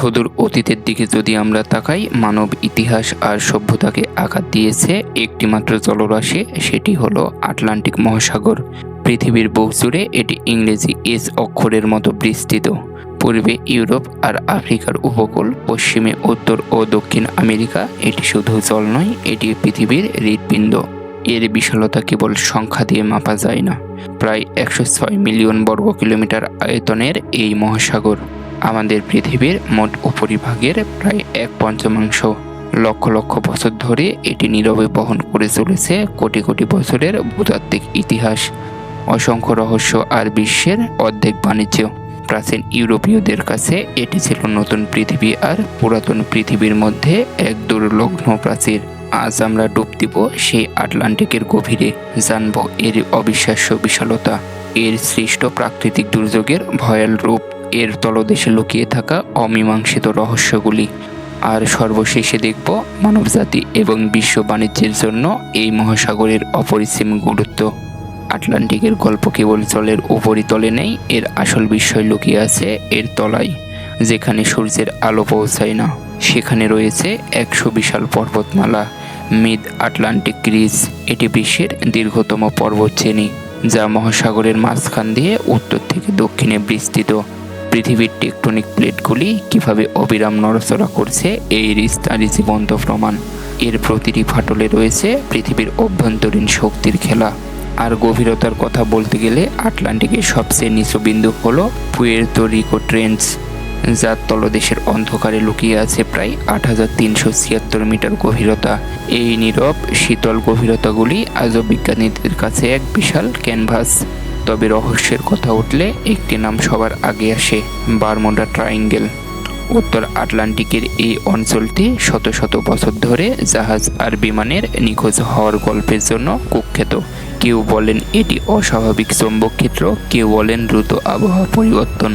সুদূর অতীতের দিকে যদি আমরা তাকাই, মানব ইতিহাস আর সভ্যতাকে আঘাত দিয়েছে একটিমাত্র জলরাশি, সেটি হলো আটলান্টিক মহাসাগর। পৃথিবীর বুক জুড়ে এটি ইংরেজি এস অক্ষরের মতো বিস্তৃত। পূর্বে ইউরোপ আর আফ্রিকার উপকূল, পশ্চিমে উত্তর ও দক্ষিণ আমেরিকা, এটি শুধু জল নয়, এটি পৃথিবীর হৃৎপিণ্ড। এর বিশালতা কেবল সংখ্যা দিয়ে মাপা যায় না। প্রায় একশো ছয় মিলিয়ন বর্গ কিলোমিটার আয়তনের এই মহাসাগর। আমাদের পৃথিবীর মোট উপরিভাগের প্রায় এক পঞ্চমাংশ। লক্ষ লক্ষ বছর ধরে এটি নীরবে বহন করে চলেছে কোটি কোটি বছরের ভূতাত্ত্বিক ইতিহাস। অসংখ্য রহস্য আর বিশ্বের অর্ধেক বাণিজ্য। প্রাচীন ইউরোপীয়দের কাছে এটি ছিল নতুন পৃথিবী আর পুরাতন পৃথিবীর মধ্যে এক দুর্লগ্ন প্রাচীর। আজ আমরা ডুব দিব সেই আটলান্টিকের গভীরে। জানব এর অবিশ্বাস্য বিশালতা। এর সৃষ্ট প্রাকৃতিক দুর্যোগের ভয়াল রূপ। এর তলদেশে লুকিয়ে থাকা অমীমাংসিত রহস্যগুলি। আর সর্বশেষে দেখব মানবজাতি এবং বিশ্ব বাণিজ্যের জন্য এই মহাসাগরের অপরিসীম গুরুত্ব। আটলান্টিকের গল্প কেবল জলের উপরিতলে নেই, এর আসল বিষয় লুকিয়ে আছে এর তলায়, যেখানে সূর্যের আলো পৌঁছায় না। সেখানে রয়েছে একশো বিশাল পর্বতমালা মিড আটলান্টিক ক্রিজ এটি বিশ্বের দীর্ঘতম পর্বত পর্বতশ্রেণী, যা মহাসাগরের মাঝখান দিয়ে উত্তর থেকে দক্ষিণে বিস্তৃত। পৃথিবীর টেকটনিক প্লেটগুলি কীভাবে অবিরাম নড়াচড়া করছে, এই রিস্তারি জীবন্ত প্রমাণ। এর প্রতিটি ফাটলে রয়েছে পৃথিবীর অভ্যন্তরীণ শক্তির খেলা। আর গভীরতার কথা বলতে গেলে আটলান্টিকের সবচেয়ে নিচু বিন্দু হল পুয়ের্তো রিকো ট্রেন্স যার তলদেশের অন্ধকারে লুকিয়ে আছে প্রায় আট হাজার তিনশো ছিয়াত্তর মিটার গভীরতা। এই নীরব, শীতল গভীরতাগুলি আজও বিজ্ঞানীদের কাছে এক বিশাল ক্যানভাস। তবে রহস্যের কথা উঠলে একটি নাম সবার আগে আসে, বারমোডা ট্রায়াঙ্গেল। উত্তর আটলান্টিকের এই অঞ্চলটি শত শত বছর ধরে জাহাজ আর বিমানের নিখোঁজ হওয়ার গল্পের জন্য কুখ্যাত। কেউ বলেন এটি অস্বাভাবিক চৌম্বক ক্ষেত্র কেউ বলেন দ্রুত আবহাওয়া পরিবর্তন।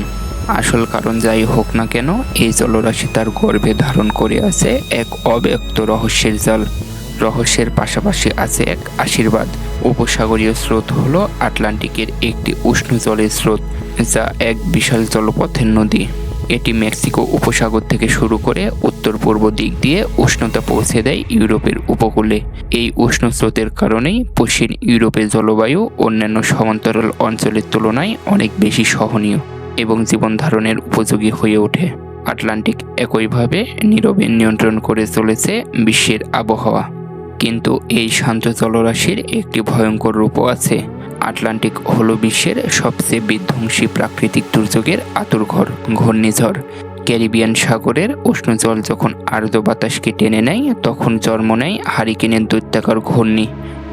আসল কারণ যাই হোক না কেন, এই জলরাশি তার গর্ভে ধারণ করে আছে এক অব্যক্ত রহস্যের জাল। রহস্যের পাশাপাশি আছে এক আশীর্বাদ। উপসাগরীয় স্রোত হলো আটলান্টিকের একটি উষ্ণ জলের স্রোত, যা এক বিশাল জলপথের নদী। এটি মেক্সিকো উপসাগর থেকে শুরু করে উত্তর পূর্ব দিক দিয়ে উষ্ণতা পৌঁছে দেয় ইউরোপের উপকূলে। এই উষ্ণ স্রোতের কারণেই পশ্চিম ইউরোপের জলবায়ু অন্যান্য সমান্তরাল অঞ্চলের তুলনায় অনেক বেশি সহনীয় এবং জীবন ধারণের উপযোগী হয়ে ওঠে। আটলান্টিক একইভাবে নীরবে নিয়ন্ত্রণ করে চলেছে বিশ্বের আবহাওয়া। কিন্তু এই শান্ত জলরাশির একটি ভয়ঙ্কর রূপও আছে। আটলান্টিক হলো বিশ্বের সবচেয়ে বিধ্বংসী প্রাকৃতিক দুর্যোগের আতুরঘর ঘূর্ণিঝড়। ক্যারিবিয়ান সাগরের উষ্ণ জল যখন আর্দ্র বাতাসকে টেনে নেয়, তখন জন্ম নেয় হারিকেনের দৈত্যাকার ঘূর্ণি।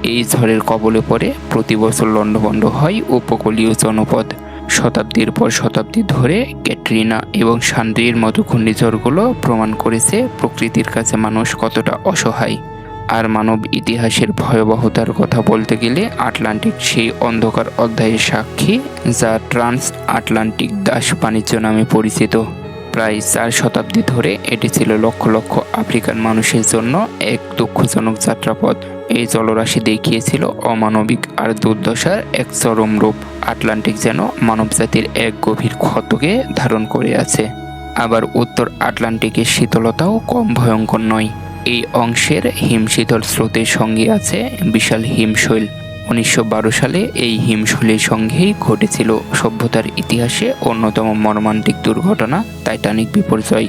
এই ঝড়ের কবলে পড়ে প্রতি বছর লণ্ডভণ্ড হয় উপকূলীয় জনপদ। শতাব্দীর পর শতাব্দী ধরে ক্যাটরিনা এবং সান্দ্রির মতো ঘূর্ণিঝড়গুলো প্রমাণ করেছে প্রকৃতির কাছে মানুষ কতটা অসহায়। আর মানব ইতিহাসের ভয়াবহতার কথা বলতে গেলে আটলান্টিক সেই অন্ধকার অধ্যায়ের সাক্ষী যা ট্রান্স আটলান্টিক দাস বাণিজ্য নামে পরিচিত। প্রায় চার শতাব্দী ধরে এটি ছিল লক্ষ লক্ষ আফ্রিকান মানুষের জন্য এক দুঃখজনক যাত্রাপথ। এই জলরাশি দেখিয়েছিল অমানবিক আর দুর্দশার এক চরম রূপ। আটলান্টিক যেন মানবজাতির এক গভীর ক্ষতকে ধারণ করে আছে। আবার উত্তর আটলান্টিকের শীতলতাও কম ভয়ঙ্কর নয়। এই অংশের হিমশীতল স্রোতের সঙ্গে আছে বিশাল হিমশৈল। উনিশশো বারো সালে এই হিমশৈলের সঙ্গেই ঘটেছিল সভ্যতার ইতিহাসে অন্যতম মর্মান্তিক দুর্ঘটনা টাইটানিক বিপর্যয়।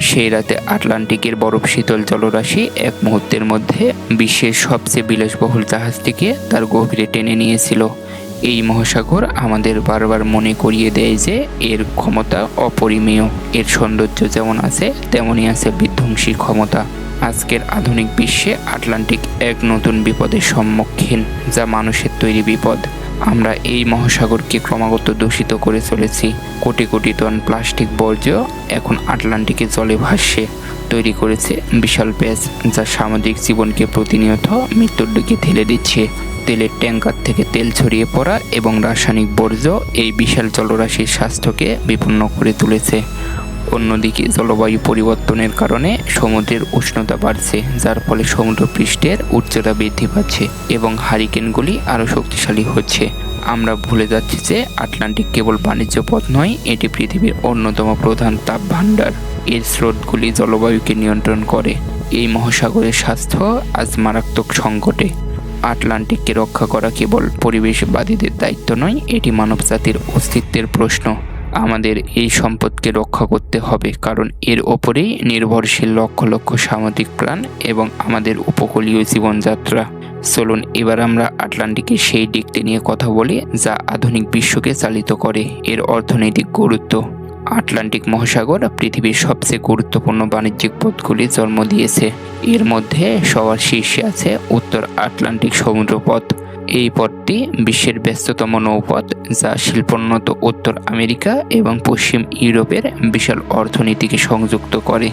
সেই রাতে আটলান্টিকের বরফ শীতল জলরাশি এক মুহূর্তের মধ্যে বিশ্বের সবচেয়ে বিলাসবহুল জাহাজটিকে তার গভীরে টেনে নিয়েছিল। এই মহাসাগর আমাদের বারবার মনে করিয়ে দেয় যে এর ক্ষমতা অপরিমেয়, এর সৌন্দর্য যেমন আছে, তেমনই আছে বিধ্বংসী ক্ষমতা। আজকের আধুনিক বিশ্বে আটলান্টিক এক নতুন বিপদের সম্মুখীন, যা মানুষের তৈরি বিপদ। আমরা এই মহাসাগরকে ক্রমাগত দূষিত করে চলেছি। কোটি কোটি টন প্লাস্টিক বর্জ্য এখন আটলান্টিকে জলে ভাসছে তৈরি করেছে বিশাল প্যাচ, যা সামাজিক জীবনকে প্রতিনিয়ত মৃত্যুর দিকে ঠেলে দিচ্ছে। তেলের ট্যাঙ্কার থেকে তেল ছড়িয়ে পড়া এবং রাসায়নিক বর্জ্য এই বিশাল জলরাশির স্বাস্থ্যকে বিপন্ন করে তুলেছে। অন্যদিকে জলবায়ু পরিবর্তনের কারণে সমুদ্রের উষ্ণতা বাড়ছে, যার ফলে সমুদ্র পৃষ্ঠের উচ্চতা বৃদ্ধি পাচ্ছে এবং হারিকেনগুলি আরও শক্তিশালী হচ্ছে। আমরা ভুলে যাচ্ছি যে আটলান্টিক কেবল বাণিজ্য পথ নয়, এটি পৃথিবীর অন্যতম প্রধান তাপ ভাণ্ডার এর স্রোতগুলি জলবায়ুকে নিয়ন্ত্রণ করে। এই মহাসাগরের স্বাস্থ্য আজ মারাত্মক সংকটে। আটলান্টিককে রক্ষা করা কেবল পরিবেশবাদীদের দায়িত্ব নয়, এটি মানবজাতির অস্তিত্বের প্রশ্ন। আমাদের এই সম্পদকে রক্ষা করতে হবে, কারণ এর ওপরেই নির্ভরশীল লক্ষ লক্ষ সামাজিক প্রাণ এবং আমাদের উপকূলীয় জীবনযাত্রা। চলুন, এবার আমরা আটলান্টিকের সেই দিকটি নিয়ে কথা বলি, যা আধুনিক বিশ্বকে চালিত করে, এর অর্থনৈতিক গুরুত্ব। আটলান্টিক মহাসাগর পৃথিবীর সবচেয়ে গুরুত্বপূর্ণ বাণিজ্যিক পথগুলি জন্ম দিয়েছে। এর মধ্যে সবার শীর্ষে আছে উত্তর আটলান্টিক সমুদ্রপথ। এই পথটি বিশ্বের ব্যস্ততম নৌপথ, যা শিল্পোন্নত উত্তর আমেরিকা এবং পশ্চিম ইউরোপের বিশাল অর্থনীতিকে সংযুক্ত করে।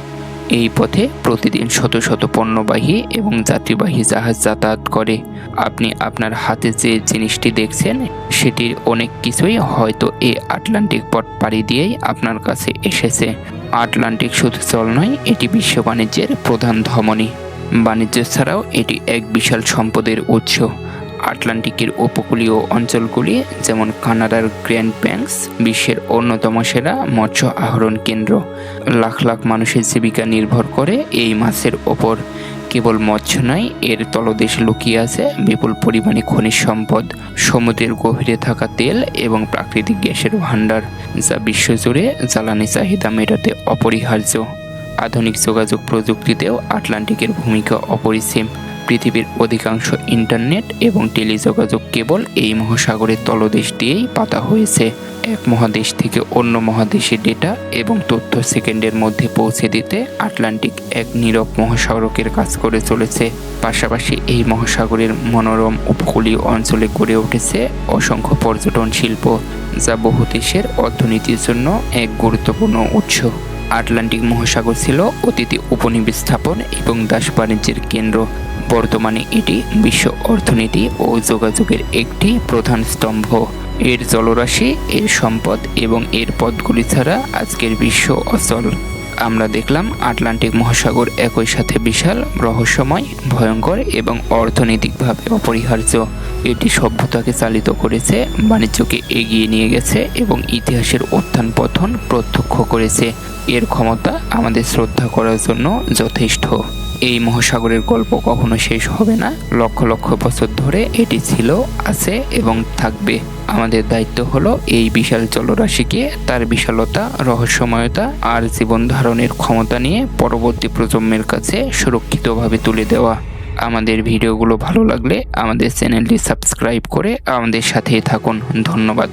এই পথে প্রতিদিন শত শত পণ্যবাহী এবং যাত্রীবাহী জাহাজ যাতায়াত করে। আপনি আপনার হাতে যে জিনিসটি দেখছেন, সেটির অনেক কিছুই হয়তো এই আটলান্টিক পথ পাড়ি দিয়েই আপনার কাছে এসেছে। আটলান্টিক শুধু জল নয়, এটি বিশ্ব বাণিজ্যের প্রধান ধমনী। বাণিজ্য ছাড়াও এটি এক বিশাল সম্পদের উৎস। আটলান্টিকের উপকূলীয় অঞ্চলগুলি, যেমন কানাডার গ্র্যান্ড ব্যাংকস, বিশ্বের অন্যতম সেরা মৎস্য আহরণ কেন্দ্র। লাখ লাখ মানুষের জীবিকা নির্ভর করে এই মাছের ওপর। কেবল মৎস্য নয়, এর তলদেশে লুকিয়ে আছে বিপুল পরিমাণে খনিজ সম্পদ, সমুদ্রের গভীরে থাকা তেল এবং প্রাকৃতিক গ্যাসের ভাণ্ডার, যা বিশ্বজুড়ে জ্বালানি চাহিদা মেটাতে অপরিহার্য। আধুনিক যোগাযোগ প্রযুক্তিতেও আটলান্টিকের ভূমিকা অপরিসীম। পৃথিবীর অধিকাংশ ইন্টারনেট এবং টেলিযোগাযোগ কেবল এই মহাসাগরের তলদেশ দিয়েই পাতা হয়েছে। এক মহাদেশ থেকে অন্য মহাদেশে ডেটা এবং তথ্য সেকেন্ডের মধ্যে পৌঁছে দিতে আটলান্টিক এক নীরব মহাসড়কের কাজ করে চলেছে। পাশাপাশি এই মহাসাগরের মনোরম উপকূলীয় অঞ্চলে গড়ে উঠেছে অসংখ্য পর্যটন শিল্প, যা বহু দেশের অর্থনীতির জন্য এক গুরুত্বপূর্ণ উৎস। আটলান্টিক মহাসাগর ছিল অতীতে উপনিবেশ স্থাপন এবং দাস বাণিজ্যের কেন্দ্র। বর্তমানে এটি বিশ্ব অর্থনীতি ও যোগাযোগের একটি প্রধান স্তম্ভ। এর জলরাশি, এর সম্পদ এবং এর পদগুলি ছাড়া আজকের বিশ্ব অচল। আমরা দেখলাম আটলান্টিক মহাসাগর একই সাথে বিশাল, রহস্যময়, ভয়ঙ্কর এবং অর্থনৈতিকভাবে অপরিহার্য। এটি সভ্যতাকে চালিত করেছে, বাণিজ্যকে এগিয়ে নিয়ে গেছে এবং ইতিহাসের উত্থান পতন প্রত্যক্ষ করেছে। এর ক্ষমতা আমাদের শ্রদ্ধা করার জন্য যথেষ্ট। এই মহাসাগরের গল্প কখনো শেষ হবে না। লক্ষ লক্ষ বছর ধরে এটি ছিল, আছে এবং থাকবে। আমাদের দায়িত্ব হলো এই বিশাল জলরাশিকে তার বিশালতা, রহস্যময়তা আর জীবন ধারণের ক্ষমতা নিয়ে পরবর্তী প্রজন্মের কাছে সুরক্ষিতভাবে তুলে দেওয়া। আমাদের ভিডিওগুলো ভালো লাগলে আমাদের চ্যানেলটি সাবস্ক্রাইব করে আমাদের সাথেই থাকুন। ধন্যবাদ।